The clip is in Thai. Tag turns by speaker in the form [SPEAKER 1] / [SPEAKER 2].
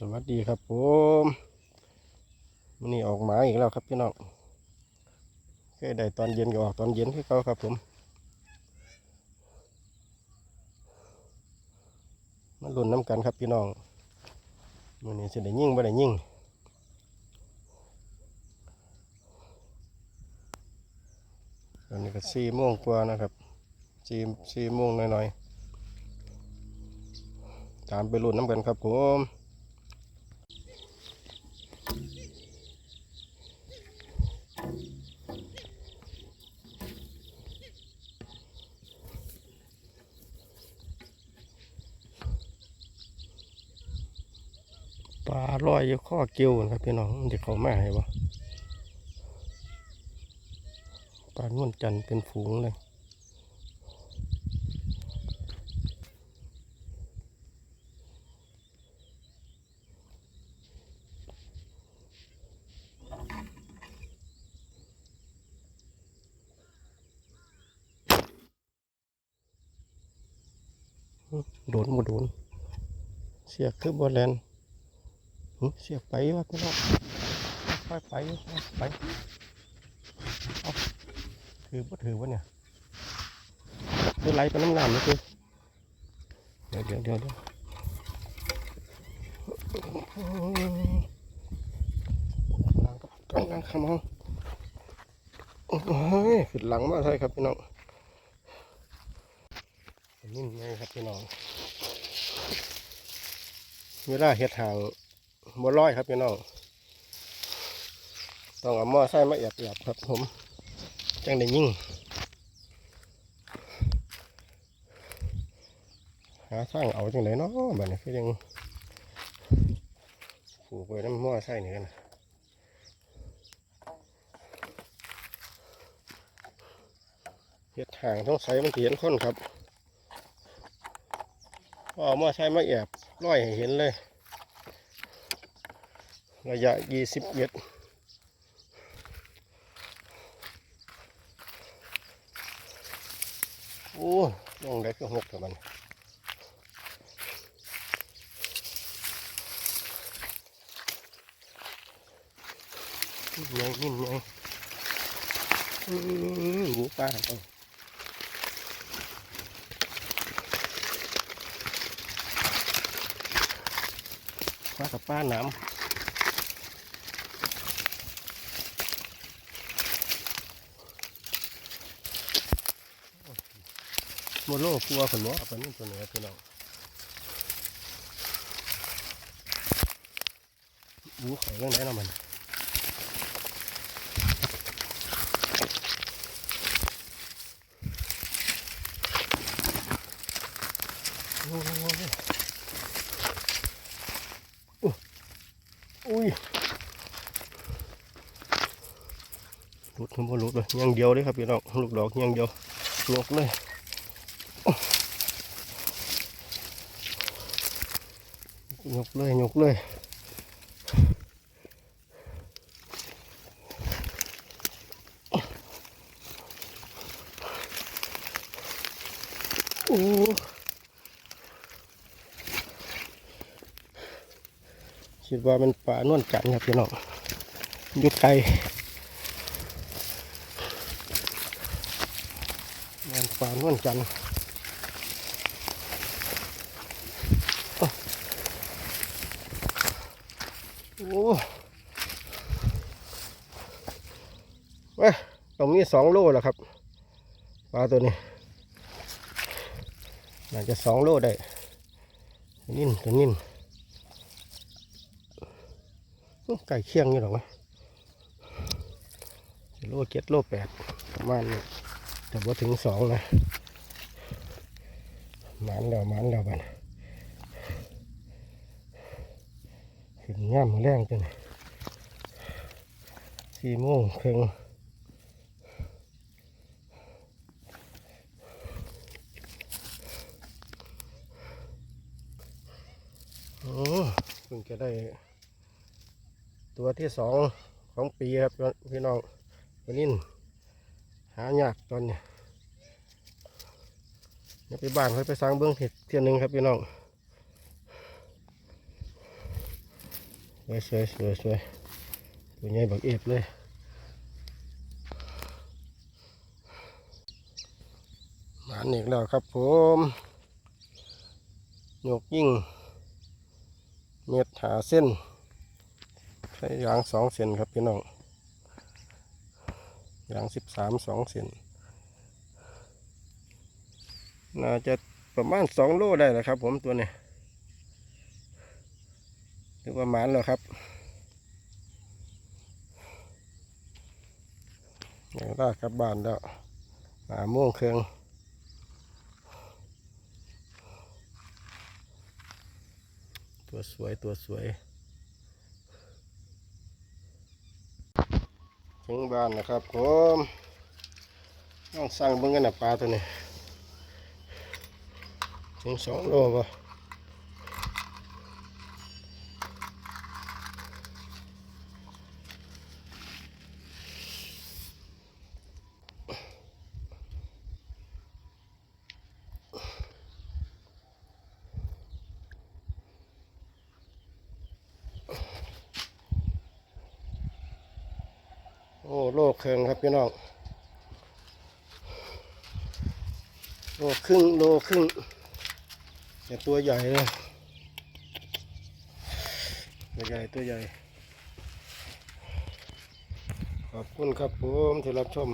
[SPEAKER 1] สวัสดีครับผมวันนี้ออกหมาอีกแล้วครับพี่น้องเคยได้ตอนเย็นก็ออกตอนเย็นที่เขาครับผมมาลุ้นน้ำกันครับพี่น้องวันนี้จะได้ยิ่งบ่ได้ยิ่งตอนนี้ก็สี่โมงกว่านะครับสี่สี่โมงหน่อยๆตามไปลุ้นน้ำกันครับผม ปลาลอยอยู่ข้อเกี่ยวนะครับพี่น้องมันจะเข้ามาให้บ่ปลานวลจันเป็นฝูงเลยโดนบ่โดน เสียคือบ่แลนหึ เสียไปวะพี่น้องค่อยไปไปเอาถือบ่ถือวะเนี่ยคือไหลไปน้ำน้ำนี่คือเดี๋ยวเดี๋ยวเดี๋ยวเดี๋ยวล้างกับกันล้างขมเอาโอ้ยขึ้นหลังมาใช่ครับพี่น้องนี่ไงครับพี่น้องเวลาเฮ็ดทาง บัวลอยครับพี่น้องต้องเอาหม้อไส้มาเอียบเอียบๆครับผมจังได้ยิ่งหาสร้างเอาจังไดเนาะแบัดนี้คือยังผูกไว้น้ำหม้อไส้นี่กันนะเห็ดห่างต้องใส่มันเห็นคนครับพอเอาหม้อไส้มาเอียบร้อยเห็นเลย ระยะยี่สิบเมตรโอ้ลงได้ก็หกกับมันนิ่มไงนิ่มไงอื้อหูปลาเอาปลากับปลาหนาม โมโลกลัวคนหมอเอาไปนี่ตัวนี้พี่น้องรู้ไข่เรื่องไหนละมันโอ้อุ้ยหลุดมันบ่หลุดเลยยังเดียวเลยครับพี่น้องลูกดอกยังเดียวยกเลย ยกเลยยกเลยโอ้คิดว่ามันป่านวลจันครับพี่น้องยุดไกลมันป่านวลจันทร์ โอ้เว้ยตรงนี้สองโลแล้วครับปลาตัวนี้น่าจะสองโลได้นิ่นตัวนิ่นไก่เคียงอยู่หรอกไหมโลเจ็ดโลแปดประมาณนี้แต่ว่าถึงสองนะมันแล้วมันแล้วบัดน ขึ้นย่ำแรงจังสี่โมงครึ่งโอ้เพิ่งจะได้ ตัวที่สองของปีครับพี่น้องวันนี้หายากตอนนี้เดี๋ยวไปบ้านค่อยไปสร้างเบื้องเห็ดเทียนหนึ่งครับพี่น้อง วยสวยสวยสวยตัวใหญ่บักเอฟเลยมาอีกแล้วครับผมยกยิ่ง เม็ดหาเส้น ใช้ยางสองเส้นครับพี่น้องยางสิบสามสองเส้นน่าจะประมาณสองโลได้แหละครับผมตัวนี้ ถือว่าหมานแล้วครับเดี๋ยวลากกลับบ้านแล้วหาโม่วงเครื่องตัวสวยตัวสวยถึงบ้านนะครับผมต้องสั่งเบิ่งกันนะปลาตัวนี้ถึงสองโลป่ะ โอ้โลเครื่องครับพี่น้องโลครึ่งโลครึ่งแต่ตัวใหญ่เลยตัวใหญ่ตัวใหญ่ ขอบคุณครับผมที่รับชม